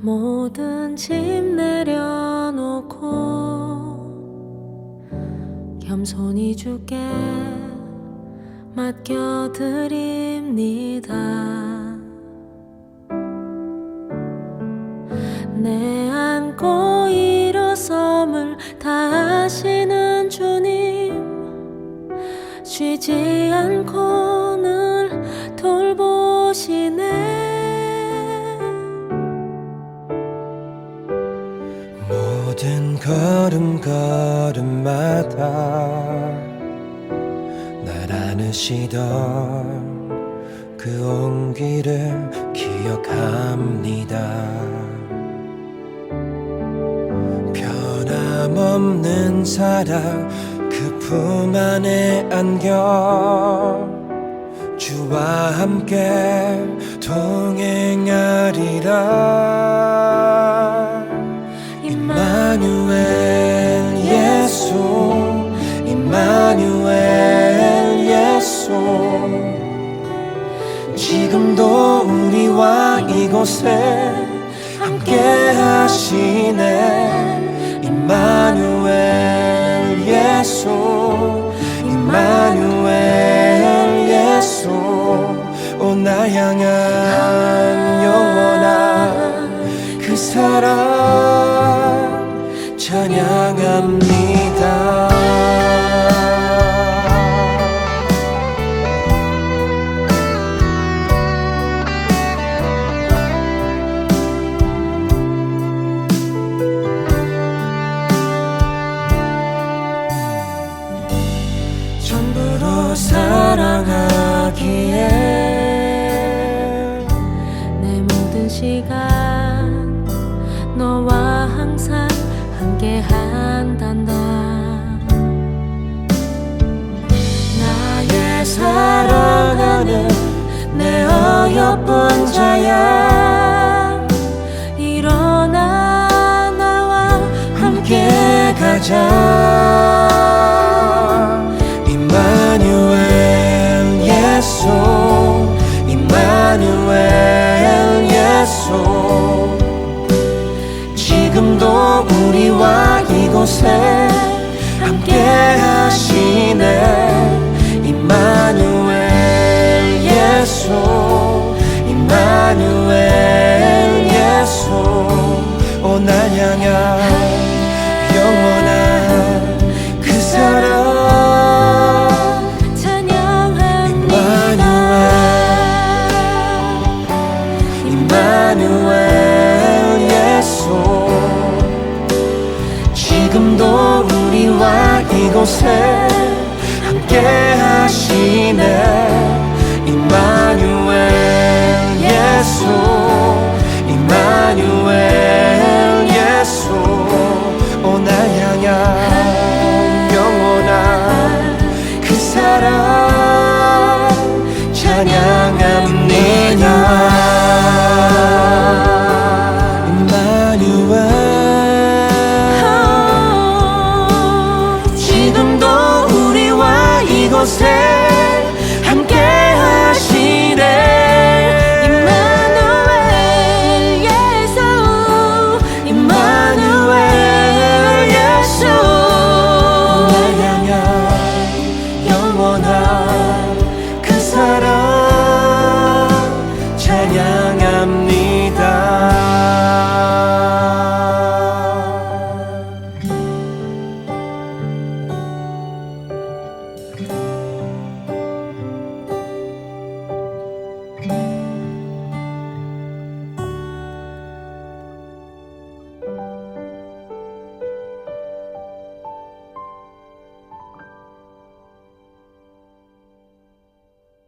모든 짐 내려놓고 겸손히 주께 맡겨드립니다. 쉬지 않고 늘 돌보시네. 모든 걸음걸음마다 날 안으시던 그 온기를 기억합니다. 변함없는 사랑 그 품 안에 안겨 주와 함께 동행하리라. 임마누엘 예수 임마누엘 예수. 지금도 우리와 이곳에 함께 하시네. 임마누엘 예수 임마누엘 예수 오나 향한 영원한 그 사랑 찬양합니다 내 어여쁜 자야. 일어나 나와 함께 가자. 임마누엘 예수 임마누엘 예수. 지금도 우리와 이곳에 이마누엘 예수 지금도 우리와 이곳에 함께 하시네. 이마누엘 예수 이마누엘 예수 오나 향한 영원한 그 사랑 찬양 곳에